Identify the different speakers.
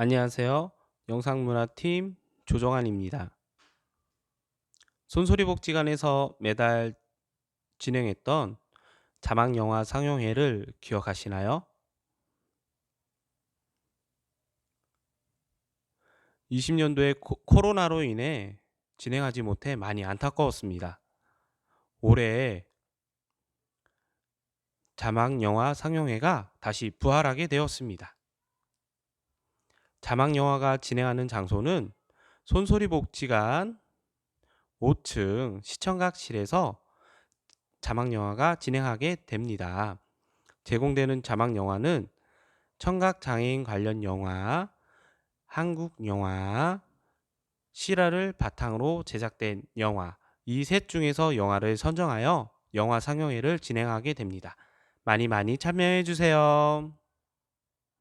Speaker 1: 안녕하세요. 영상문화팀 조정환입니다. 손소리복지관에서 매달 진행했던 자막영화 상영회를 기억하시나요? 20년도에 코로나로 인해 진행하지 못해 많이 안타까웠습니다. 올해 자막영화 상영회가 다시 부활하게 되었습니다. 자막 영화가 진행하는 장소는 손소리 복지관 5층 시청각실에서 자막 영화가 진행하게 됩니다. 제공되는 자막 영화는 청각 장애인 관련 영화, 한국 영화, 실화를 바탕으로 제작된 영화, 이 셋 중에서 영화를 선정하여 영화 상영회를 진행하게 됩니다. 많이 많이 참여해 주세요.